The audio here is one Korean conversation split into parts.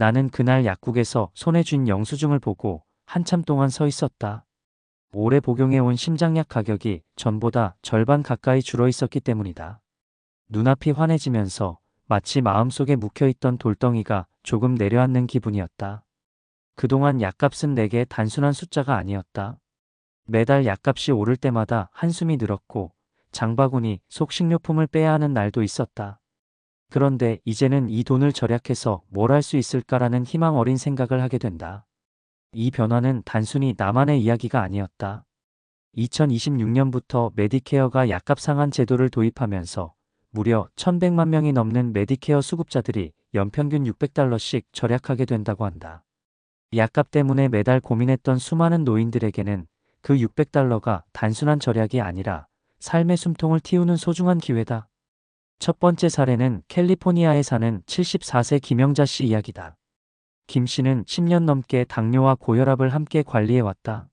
나는 그날 약국에서 손에 쥔 영수증을 보고 한참 동안 서 있었다. 올해 복용해온 심장약 가격이 전보다 절반 가까이 줄어 있었기 때문이다. 눈앞이 환해지면서 마치 마음속에 묵혀있던 돌덩이가 조금 내려앉는 기분이었다. 그동안 약값은 내게 단순한 숫자가 아니었다. 매달 약값이 오를 때마다 한숨이 늘었고 장바구니 속 식료품을 빼야 하는 날도 있었다. 그런데 이제는 이 돈을 절약해서 뭘 할 수 있을까라는 희망 어린 생각을 하게 된다. 이 변화는 단순히 나만의 이야기가 아니었다. 2026년부터 메디케어가 약값 상한 제도를 도입하면서 무려 1100만 명이 넘는 메디케어 수급자들이 연평균 600달러씩 절약하게 된다고 한다. 약값 때문에 매달 고민했던 수많은 노인들에게는 그 600달러가 단순한 절약이 아니라 삶의 숨통을 틔우는 소중한 기회다. 첫 번째 사례는 캘리포니아에 사는 74세 김영자 씨 이야기다. 김 씨는 10년 넘게 당뇨와 고혈압을 함께 관리해왔다.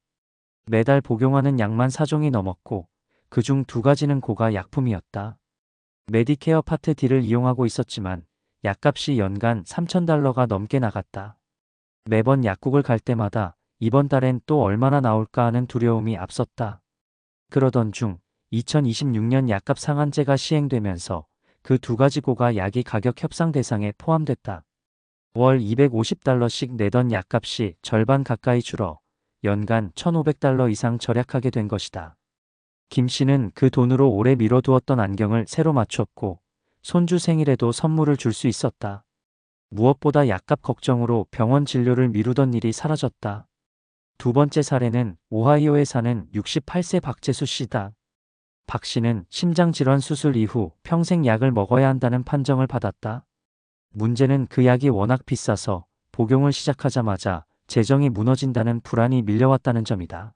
매달 복용하는 약만 4종이 넘었고 그 중 두 가지는 고가 약품이었다. 메디케어 파트 D를 이용하고 있었지만 약값이 연간 3,000달러가 넘게 나갔다. 매번 약국을 갈 때마다 이번 달엔 또 얼마나 나올까 하는 두려움이 앞섰다. 그러던 중 2026년 약값 상한제가 시행되면서 그 두 가지 고가 약이 가격 협상 대상에 포함됐다. 월 250달러씩 내던 약값이 절반 가까이 줄어 연간 1,500달러 이상 절약하게 된 것이다. 김 씨는 그 돈으로 오래 미뤄두었던 안경을 새로 맞췄고 손주 생일에도 선물을 줄 수 있었다. 무엇보다 약값 걱정으로 병원 진료를 미루던 일이 사라졌다. 두 번째 사례는 오하이오에 사는 68세 박재수 씨다. 박 씨는 심장질환 수술 이후 평생 약을 먹어야 한다는 판정을 받았다. 문제는 그 약이 워낙 비싸서 복용을 시작하자마자 재정이 무너진다는 불안이 밀려왔다는 점이다.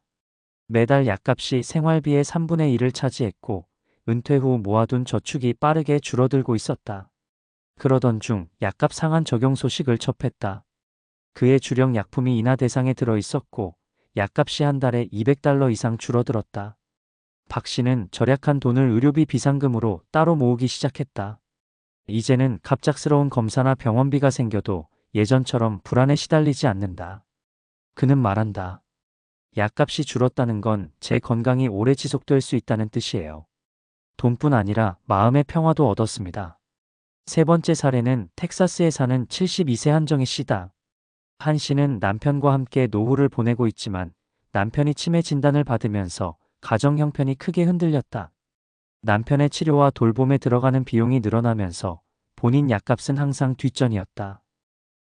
매달 약값이 생활비의 3분의 1을 차지했고 은퇴 후 모아둔 저축이 빠르게 줄어들고 있었다. 그러던 중 약값 상한 적용 소식을 접했다. 그의 주력 약품이 인하 대상에 들어 있었고 약값이 한 달에 200달러 이상 줄어들었다. 박 씨는 절약한 돈을 의료비 비상금으로 따로 모으기 시작했다. 이제는 갑작스러운 검사나 병원비가 생겨도 예전처럼 불안에 시달리지 않는다. 그는 말한다. 약값이 줄었다는 건 제 건강이 오래 지속될 수 있다는 뜻이에요. 돈뿐 아니라 마음의 평화도 얻었습니다. 세 번째 사례는 텍사스에 사는 72세 한정희 씨다. 한 씨는 남편과 함께 노후를 보내고 있지만 남편이 치매 진단을 받으면서 가정 형편이 크게 흔들렸다. 남편의 치료와 돌봄에 들어가는 비용이 늘어나면서 본인 약값은 항상 뒷전이었다.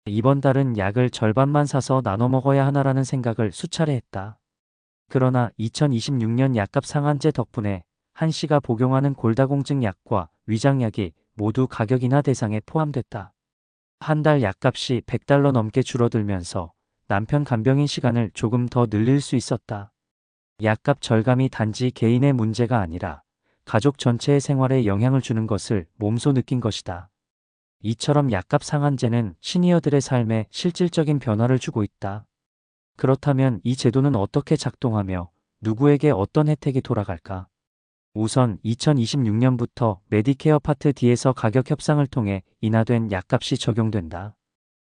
이번 달은 약을 절반만 사서 나눠 먹어야 하나라는 생각을 수차례 했다. 그러나 2026년 약값 상한제 덕분에 한 씨가 복용하는 골다공증 약과 위장약이 모두 가격 인하 대상에 포함됐다. 한 달 약값이 100달러 넘게 줄어들면서 남편 간병인 시간을 조금 더 늘릴 수 있었다. 약값 절감이 단지 개인의 문제가 아니라 가족 전체의 생활에 영향을 주는 것을 몸소 느낀 것이다. 이처럼 약값 상한제는 시니어들의 삶에 실질적인 변화를 주고 있다. 그렇다면 이 제도는 어떻게 작동하며 누구에게 어떤 혜택이 돌아갈까? 우선 2026년부터 메디케어 파트 D에서 가격 협상을 통해 인하된 약값이 적용된다.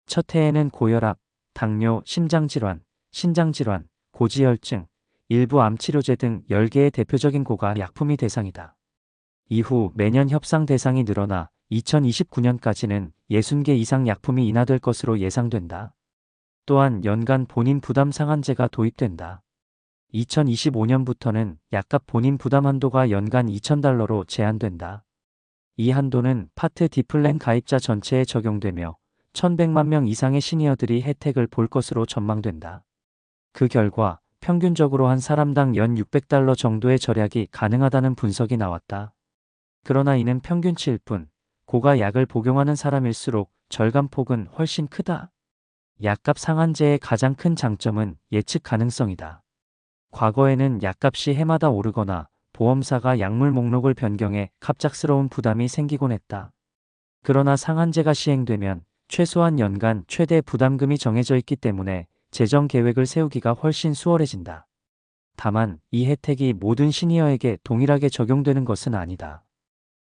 첫 해에는 고혈압, 당뇨, 심장질환, 신장질환, 고지혈증, 일부 암치료제 등 10개의 대표적인 고가 약품이 대상이다. 이후 매년 협상 대상이 늘어나 2029년까지는 60개 이상 약품이 인하될 것으로 예상된다. 또한 연간 본인 부담 상한제가 도입된다. 2025년부터는 약값 본인 부담 한도가 연간 2,000달러로 제한된다. 이 한도는 파트 디플랜 가입자 전체에 적용되며 1,100만 명 이상의 시니어들이 혜택을 볼 것으로 전망된다. 그 결과 평균적으로 한 사람당 연 600달러 정도의 절약이 가능하다는 분석이 나왔다. 그러나 이는 평균치일 뿐 고가 약을 복용하는 사람일수록 절감폭은 훨씬 크다. 약값 상한제의 가장 큰 장점은 예측 가능성이다. 과거에는 약값이 해마다 오르거나 보험사가 약물 목록을 변경해 갑작스러운 부담이 생기곤 했다. 그러나 상한제가 시행되면 최소한 연간 최대 부담금이 정해져 있기 때문에 재정 계획을 세우기가 훨씬 수월해진다. 다만 이 혜택이 모든 시니어에게 동일하게 적용되는 것은 아니다.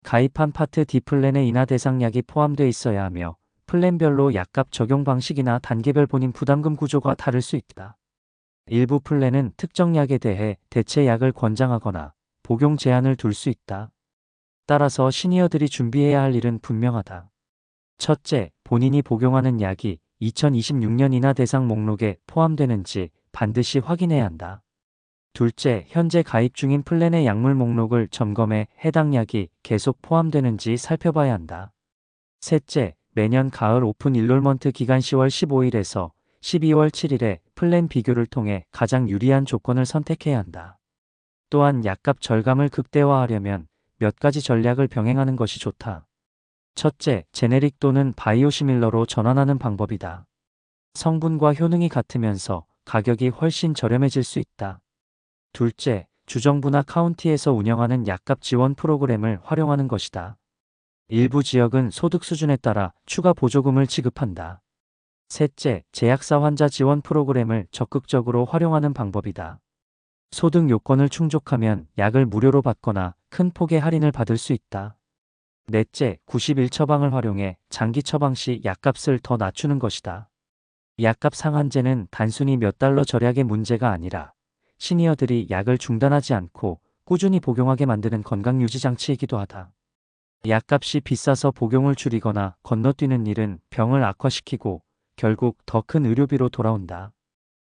가입한 파트 D 플랜에 인하 대상약이 포함되어 있어야 하며 플랜별로 약값 적용 방식이나 단계별 본인 부담금 구조가 다를 수 있다. 일부 플랜은 특정 약에 대해 대체 약을 권장하거나 복용 제한을 둘 수 있다. 따라서 시니어들이 준비해야 할 일은 분명하다. 첫째, 본인이 복용하는 약이 2026년 이나 대상 목록에 포함되는지 반드시 확인해야 한다. 둘째, 현재 가입 중인 플랜의 약물 목록을 점검해 해당 약이 계속 포함되는지 살펴봐야 한다. 셋째, 매년 가을 오픈 일롤먼트 기간 10월 15일에서 12월 7일에 플랜 비교를 통해 가장 유리한 조건을 선택해야 한다. 또한 약값 절감을 극대화하려면 몇 가지 전략을 병행하는 것이 좋다. 첫째, 제네릭 또는 바이오시밀러로 전환하는 방법이다. 성분과 효능이 같으면서 가격이 훨씬 저렴해질 수 있다. 둘째, 주정부나 카운티에서 운영하는 약값 지원 프로그램을 활용하는 것이다. 일부 지역은 소득 수준에 따라 추가 보조금을 지급한다. 셋째, 제약사 환자 지원 프로그램을 적극적으로 활용하는 방법이다. 소득 요건을 충족하면 약을 무료로 받거나 큰 폭의 할인을 받을 수 있다. 넷째, 90일 처방을 활용해 장기 처방 시 약값을 더 낮추는 것이다. 약값 상한제는 단순히 몇 달러 절약의 문제가 아니라 시니어들이 약을 중단하지 않고 꾸준히 복용하게 만드는 건강 유지 장치이기도 하다. 약값이 비싸서 복용을 줄이거나 건너뛰는 일은 병을 악화시키고 결국 더 큰 의료비로 돌아온다.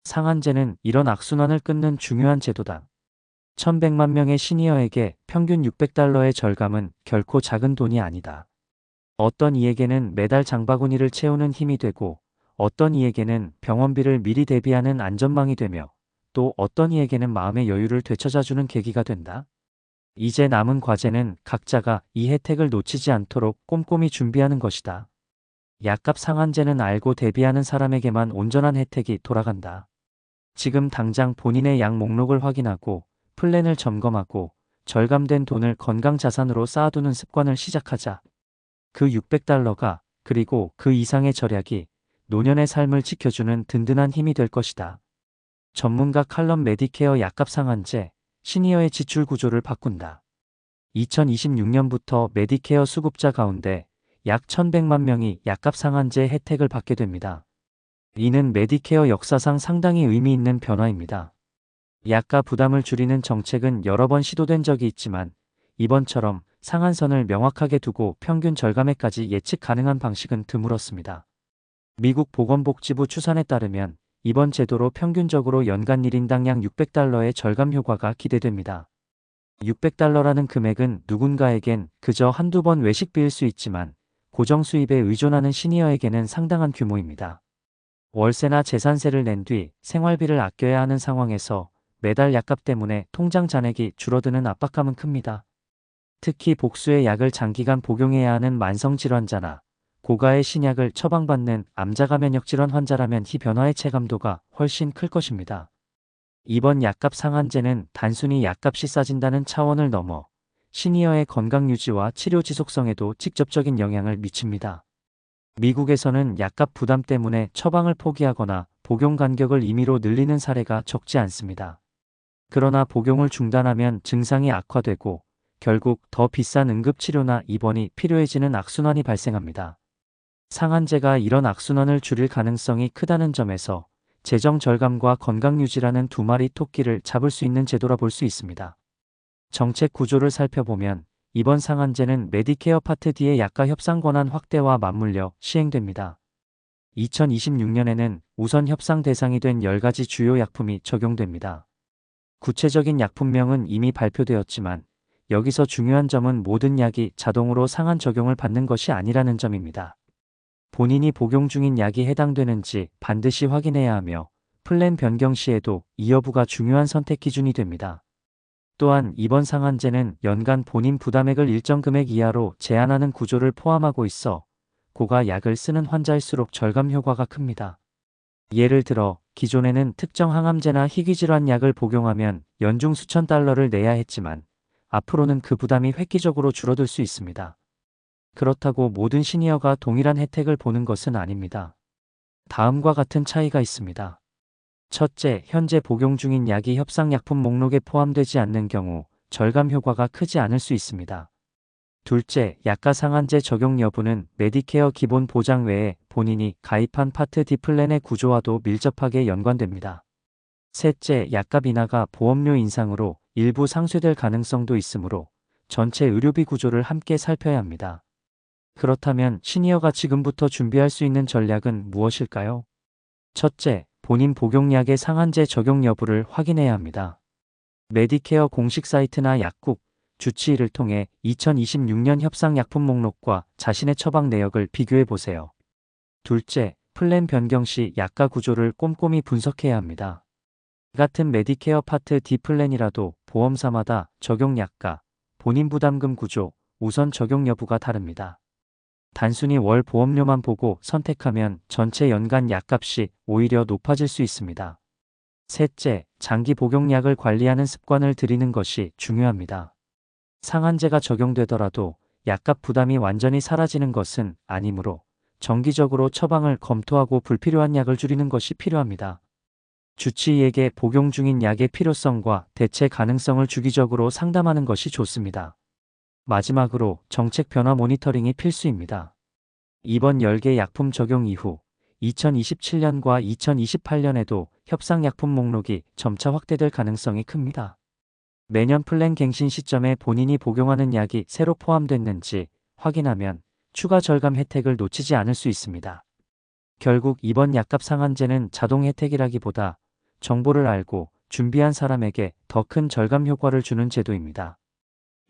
상한제는 이런 악순환을 끊는 중요한 제도다. 1100만 명의 시니어에게 평균 600달러의 절감은 결코 작은 돈이 아니다. 어떤 이에게는 매달 장바구니를 채우는 힘이 되고 어떤 이에게는 병원비를 미리 대비하는 안전망이 되며 또 어떤 이에게는 마음의 여유를 되찾아주는 계기가 된다. 이제 남은 과제는 각자가 이 혜택을 놓치지 않도록 꼼꼼히 준비하는 것이다. 약값 상한제는 알고 대비하는 사람에게만 온전한 혜택이 돌아간다. 지금 당장 본인의 약 목록을 확인하고 플랜을 점검하고 절감된 돈을 건강 자산으로 쌓아두는 습관을 시작하자. 그 600달러가 그리고 그 이상의 절약이 노년의 삶을 지켜주는 든든한 힘이 될 것이다. 전문가 칼럼 메디케어 약값 상한제, 시니어의 지출 구조를 바꾼다. 2026년부터 메디케어 수급자 가운데 약 1100만 명이 약값 상한제 혜택을 받게 됩니다. 이는 메디케어 역사상 상당히 의미 있는 변화입니다. 약가 부담을 줄이는 정책은 여러 번 시도된 적이 있지만 이번처럼 상한선을 명확하게 두고 평균 절감액까지 예측 가능한 방식은 드물었습니다. 미국 보건복지부 추산에 따르면 이번 제도로 평균적으로 연간 1인당 약 600달러의 절감 효과가 기대됩니다. 600달러라는 금액은 누군가에겐 그저 한두 번 외식비일 수 있지만 고정 수입에 의존하는 시니어에게는 상당한 규모입니다. 월세나 재산세를 낸 뒤 생활비를 아껴야 하는 상황에서 매달 약값 때문에 통장 잔액이 줄어드는 압박감은 큽니다. 특히 복수의 약을 장기간 복용해야 하는 만성질환자나 고가의 신약을 처방받는 암자가 면역질환 환자라면 이 변화의 체감도가 훨씬 클 것입니다. 이번 약값 상한제는 단순히 약값이 싸진다는 차원을 넘어 시니어의 건강 유지와 치료 지속성에도 직접적인 영향을 미칩니다. 미국에서는 약값 부담 때문에 처방을 포기하거나 복용 간격을 임의로 늘리는 사례가 적지 않습니다. 그러나 복용을 중단하면 증상이 악화되고 결국 더 비싼 응급치료나 입원이 필요해지는 악순환이 발생합니다. 상한제가 이런 악순환을 줄일 가능성이 크다는 점에서 재정 절감과 건강 유지라는 두 마리 토끼를 잡을 수 있는 제도라 볼 수 있습니다. 정책 구조를 살펴보면 이번 상한제는 메디케어 파트 D의 약가 협상 권한 확대와 맞물려 시행됩니다. 2026년에는 우선 협상 대상이 된 10가지 주요 약품이 적용됩니다. 구체적인 약품명은 이미 발표되었지만 여기서 중요한 점은 모든 약이 자동으로 상한 적용을 받는 것이 아니라는 점입니다. 본인이 복용 중인 약이 해당되는지 반드시 확인해야 하며 플랜 변경 시에도 이 여부가 중요한 선택 기준이 됩니다. 또한 이번 상한제는 연간 본인 부담액을 일정 금액 이하로 제한하는 구조를 포함하고 있어 고가 약을 쓰는 환자일수록 절감 효과가 큽니다. 예를 들어 기존에는 특정 항암제나 희귀질환 약을 복용하면 연중 수천 달러를 내야 했지만 앞으로는 그 부담이 획기적으로 줄어들 수 있습니다. 그렇다고 모든 시니어가 동일한 혜택을 보는 것은 아닙니다. 다음과 같은 차이가 있습니다. 첫째, 현재 복용 중인 약이 협상약품 목록에 포함되지 않는 경우 절감 효과가 크지 않을 수 있습니다. 둘째, 약가 상한제 적용 여부는 메디케어 기본 보장 외에 본인이 가입한 파트 D 플랜의 구조와도 밀접하게 연관됩니다. 셋째, 약값 인하가 보험료 인상으로 일부 상쇄될 가능성도 있으므로 전체 의료비 구조를 함께 살펴야 합니다. 그렇다면 시니어가 지금부터 준비할 수 있는 전략은 무엇일까요? 첫째, 본인 복용약의 상한제 적용 여부를 확인해야 합니다. 메디케어 공식 사이트나 약국, 주치의를 통해 2026년 협상 약품 목록과 자신의 처방 내역을 비교해 보세요. 둘째, 플랜 변경 시 약가 구조를 꼼꼼히 분석해야 합니다. 같은 메디케어 파트 D 플랜이라도 보험사마다 적용 약가, 본인 부담금 구조, 우선 적용 여부가 다릅니다. 단순히 월 보험료만 보고 선택하면 전체 연간 약값이 오히려 높아질 수 있습니다. 셋째, 장기 복용약을 관리하는 습관을 들이는 것이 중요합니다. 상한제가 적용되더라도 약값 부담이 완전히 사라지는 것은 아니므로 정기적으로 처방을 검토하고 불필요한 약을 줄이는 것이 필요합니다. 주치의에게 복용 중인 약의 필요성과 대체 가능성을 주기적으로 상담하는 것이 좋습니다. 마지막으로 정책 변화 모니터링이 필수입니다. 이번 10개 약품 적용 이후 2027년과 2028년에도 협상약품 목록이 점차 확대될 가능성이 큽니다. 매년 플랜 갱신 시점에 본인이 복용하는 약이 새로 포함됐는지 확인하면 추가 절감 혜택을 놓치지 않을 수 있습니다. 결국 이번 약값 상한제는 자동 혜택이라기보다 정보를 알고 준비한 사람에게 더 큰 절감 효과를 주는 제도입니다.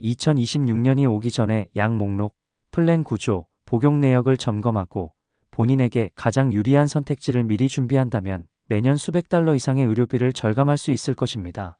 2026년이 오기 전에 약 목록, 플랜 구조, 복용 내역을 점검하고 본인에게 가장 유리한 선택지를 미리 준비한다면 매년 수백 달러 이상의 의료비를 절감할 수 있을 것입니다.